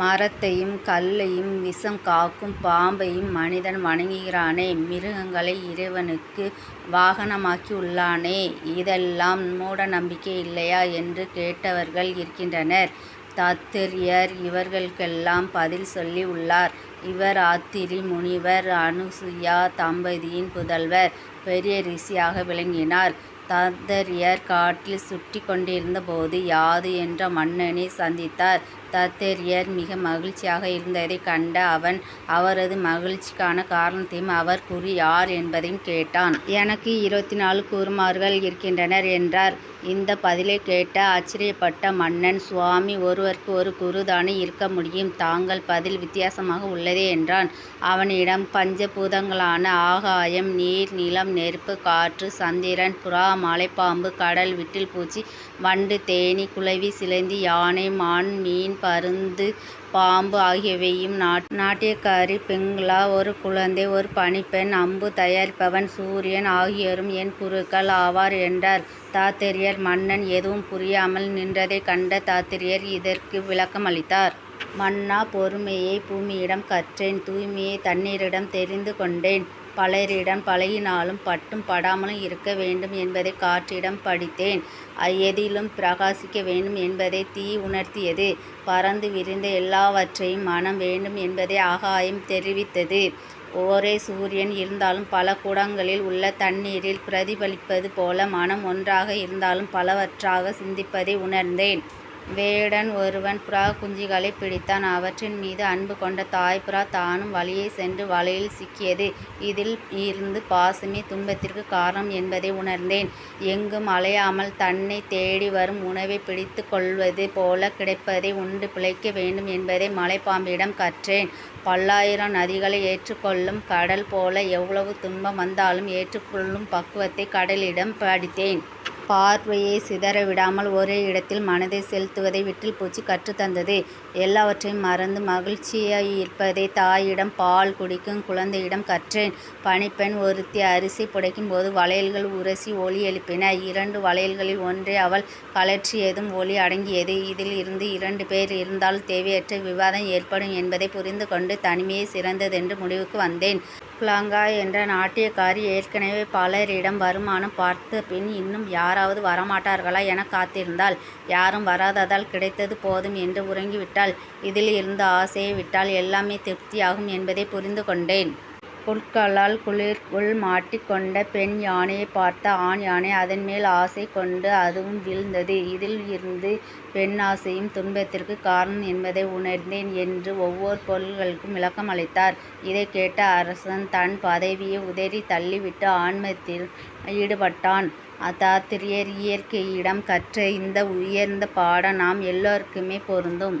மரத்தையும் கல்லையும் விஷம் காக்கும் பாம்பையும் மனிதன் வணங்குகிறானே மிருகங்களை இறைவனுக்கு வாகனமாக்கியுள்ளானே இதெல்லாம் மூட நம்பிக்கை இல்லையா என்று கேட்டவர்கள் இருக்கின்றனர். தத்ரயர் இவர்களுக்கெல்லாம் பதில் சொல்லி உள்ளார். இவர் ஆத்திரி முனிவர் அனுசுயா தம்பதியின் புதல்வர். பெரிய ரிஷியாக விளங்கினார். தத்தரியர் காட்டில் சுற்றிக் கொண்டிருந்த போது யாது என்ற மன்னனை சந்தித்தார். தத்தேரியர் மிக மகிழ்ச்சியாக இருந்ததைக் கண்ட அவன் அவரது மகிழ்ச்சிக்கான காரணத்தையும் அவர் கூறி யார் என்பதையும் கேட்டான். எனக்கு இருபத்தி நாலு குமாரர்கள் இருக்கின்றனர் என்றார். இந்த பதிலைக் கேட்ட ஆச்சரியப்பட்ட மன்னன் சுவாமி ஒருவருக்கு ஒரு குருதானே இருக்க முடியும். தாங்கள் பதில் வித்தியாசமாக உள்ளதே என்றான். அவனிடம் பஞ்ச பூதங்களான ஆகாயம் நீர் நிலம் நெருப்பு காற்று சந்திரன் புறா மலைப்பாம்பு கடல் விட்டில் பூச்சி வண்டு தேனீ குளவி சிலந்தி யானை மான் மீன் பருந்து பாம்பு ஆகியவையும் நாட்டியக்காரி பிங்களா ஒரு குழந்தை ஒரு பணிப்பெண் அம்பு தயாரிப்பவன் சூரியன் ஆகியோரும் என் குருக்கள் ஆவார் என்றார். தாத்திரியர் மன்னன் எதுவும் புரியாமல் நின்றதைக் கண்ட தாத்திரியர் இதற்கு விளக்கம் அளித்தார். மன்னா பொறுமையை பூமியிடம் கற்றேன் தூய்மையை தண்ணீரிடம் தெரிந்து கொண்டேன். பலரிடம் பழகினாலும் பட்டும் படாமலும் இருக்க வேண்டும் என்பதை காற்றிடம் படித்தேன். எதிலும் பிரகாசிக்க வேண்டும் என்பதை தீ உணர்த்தியது. பறந்து விரிந்த எல்லாவற்றையும் மனம் வேண்டும் என்பதை ஆகாயம் தெரிவித்தது. ஒரே சூரியன் இருந்தாலும் பல குடங்களில் உள்ள தண்ணீரில் பிரதிபலிப்பது போல மனம் ஒன்றாக இருந்தாலும் பலவற்றாக சிந்திப்பதை உணர்ந்தேன். வேடன் ஒருவன் புறா குஞ்சுகளைப் பிடித்தான். அவற்றின் மீது அன்பு கொண்ட தாய்ப்புறா தானும் வழியே சென்று வலையில் சிக்கியது. இதில் இருந்து பாசமே துன்பத்திற்குக் காரணம் என்பதை உணர்ந்தேன். எங்கும் அலையாமல் தன்னை தேடி வரும் உணவை பிடித்து கொள்வது போல கிடைப்பதை உண்டு பிழைக்க வேண்டும் என்பதை மலைப்பாம்பிடம் கற்றேன். பல்லாயிரம் நதிகளை ஏற்றுக்கொள்ளும் கடல் போல எவ்வளவு துன்பம் வந்தாலும் ஏற்றுக்கொள்ளும் பக்குவத்தை கடலிடம் படித்தேன். பார்வையை சிதற விடாமல் ஒரே இடத்தில் மனதை செலுத்துவதை விட்டில் பூச்சி கற்றுத்தந்தது எல்லாவற்றையும் மறந்து மகிழ்ச்சியாயிருப்பதைத் தாயிடம் பால் குடிக்கும் குழந்தையிடம் கற்றேன். பணிப்பெண் ஒருத்தி அரிசி புடைக்கும் போது வளையல்கள் உரசி ஒளி எழுப்பின. இரண்டு வளையல்களில் ஒன்றை அவள் கழற்றியதும் ஒளி அடங்கியது. இதில் இருந்து இரண்டு பேர் இருந்தால் தேவையற்ற விவாதம் ஏற்படும் என்பதை புரிந்து கொண்டு தனிமையே சிறந்ததென்று முடிவுக்கு வந்தேன். பிங்களா என்ற நாட்டியக்காரி ஏற்கெனவே பலரிடம் வருமானம் பார்த்த பின் இன்னும் யார் யாராவது வரமாட்டார்களா எனக் காத்திருந்தாள். யாரும் வராததால் கிடைத்தது போதும் என்று உறங்கிவிட்டாள். இதில் இருந்த ஆசையை விட்டால் எல்லாமே திருப்தியாகும் என்பதை புரிந்து கொண்டேன். புற்களால் குளிர்க்குள் மாட்டிக் கொண்ட பெண் யானையை பார்த்த ஆண் யானை அதன்மேல் ஆசை கொண்டு அதுவும் வீழ்ந்தது. இதில் இருந்து பெண் ஆசையும் துன்பத்திற்கு காரணம் என்பதை உணர்ந்தேன் என்று ஒவ்வொரு பொருள்களுக்கும் விளக்கம் அளித்தார். இதைக் கேட்ட அரசன் தன் பதவியை உதறி தள்ளிவிட்டு ஆன்மத்தில் ஈடுபட்டான். அதாத்திரியர் இயற்கையிடம் கற்ற இந்த உயர்ந்த பாடம் நாம் எல்லோருக்குமே பொருந்தும்.